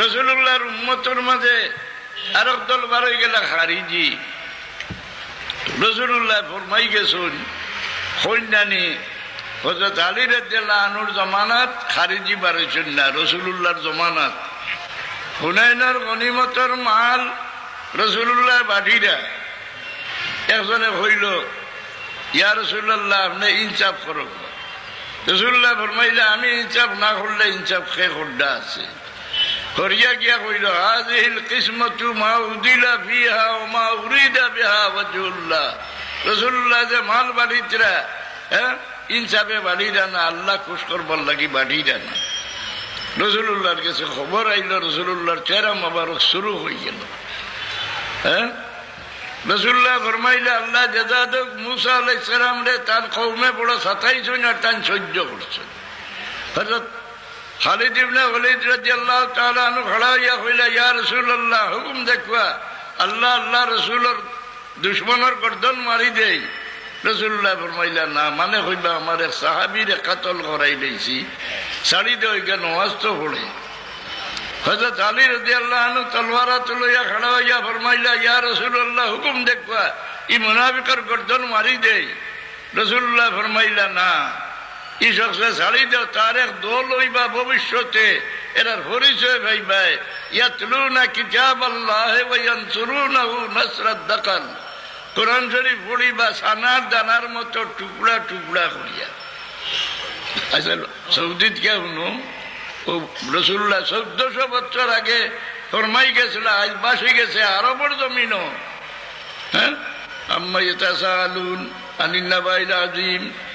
রসুল্লাহর উম্মতর মাঝে আর দল বার হয়ে গেল খারিজি। রসুল্লাহ ফরমাই গেছুন, কন্যানি হজরত আলী রাজ্জাল্লাহ আনুর জমানাত খারিজি বাড়াইছেন না, রসুল্লাহর জমানাত। হুনাইনার গনিমতর মাল রসুল্লাহ বাড়িরা একজনে হইল ইয়া রসুল্লাহ, আপনি ইনসাফ করো। রসুল্লাহ ফরমাইলে, আমি ইনসাফ না করলে ইনসাফ খে খড্ডা আছে? করিয়া গিয়া কইল হাজিল কিসমতু মা উদিলা ফিহা ও মা উরিদা বিহা ওয়াজহুল্লাহ রসুল্লাহ যে মাল বাড়িতরা হ্যাঁ ইনসাফে বাড়িরা না আল্লাহ খুশ করবার লাগি বাড়িরা না রসুল্লাহর কাছে খবর আইল রসুল্লাহর চেহারা মোবারক শুরু হয়ে গেল। হ্যাঁ রসুল্লাহ ফরমাইলে, আল্লাহ জেদাদক মুসা আলাই সালাম রে, তার কৌমে বড় সাতাইশ আর তান সহ্য করছেন। হজরত খালিদ ইবনে ওয়ালিদ রাদিয়াল্লাহু তাআলা আনহু খড়া হইয়া কইলা, ইয়া রাসূলুল্লাহ, হুকুম দেখবা, আল্লাহ আল্লাহ রাসূলের দুশমনের গর্দন মারি দেই। রসুল্লাহ ফরমাইলা, না মানে হইবা আমার এক সাহাবীরে কাতল করাই লইছি শাড়ি দে ওইখানে তো পড়ে। হজরত আলী রদি আল্লাহ আনু তলওয়ারা তুলইয়া খড়া হইয়া ফরমাইলা, ইয়া রসুল্লাহ হুকুম দেখবা, ই মুনাফিকর গর্দন মারি দেই। রসুল্লাহ ফরমাইলা, না ভবিষ্যতে। এরার পরিচয় ভাইবাই ইয়াতলুনা কিতাব আল্লাহ ওয়ায়ানসুরুনাহু নাসরাত দাকাল কোরআন শরীফ পড়িবা সানার দানার মতো টুকরা টুকরা করিয়া। আচ্ছা সৌদিত শুনো চোদ্দশো বছর আগে ফরমাই গেছিল, আজ বাসি গেছে, আরবর জমিনও। হ্যাঁ? আম্মা ইয়াতাসালুন আনিন নাবাইল আজিম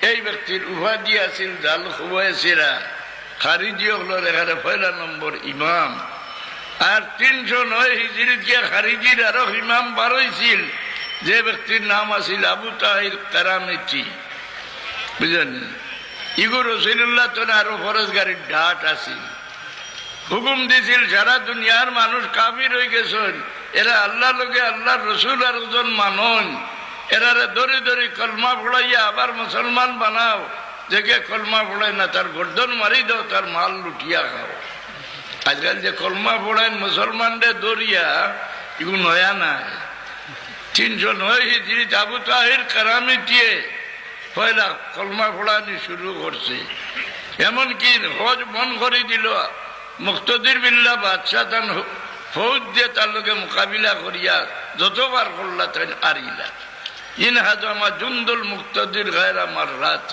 এই ব্যক্তির উপাধি আছিল জাল খুবাইছিরা খারিজি হলোর এখানে পয়লা নম্বর ইমাম। আর তিনশো নয় গিয়া খারিজির আরও ইমাম বারইছিল যে ব্যক্তির নাম আছিল আবু তাহির কারামেচি বুঝলেন ইগু রসিল্লাহ তো আরও ফরজ গাড়ির ডাট আছিল। হুকুম দিছিল সারা দুনিয়ার মানুষ কাবির হয়ে গেছেন এরা আল্লাহ লোকে আল্লাহ রসুল আর একজন মানন এরারে দড়ি দড়ি কলমা ফোড়াইয়া আবার মুসলমান বানাও। যে কে কলমা ফোড়ায় না, তার গর্দন মারি দাও, তার মাল লুটিয়া খাও। আজকাল যে কলমা ফোড়ায় মুসলমানদের দরিয়া এগুলো নয়া নাই। তিনশো নয় হিজড়ি আবু তাহির কারামি দিয়ে পয়লা কলমা ফোড়ানি শুরু করছে। এমনকি হজ বন করে দিল। মুক্তদির বিল্লা বাদশাহ তান ফৌজ দিয়ে তার লোকে মোকাবিলা করিয়া যতবার করলা তাই আরিলা। ইন হাজ আমার জুন্দুল মুক্তদির গায়ের আমার রাত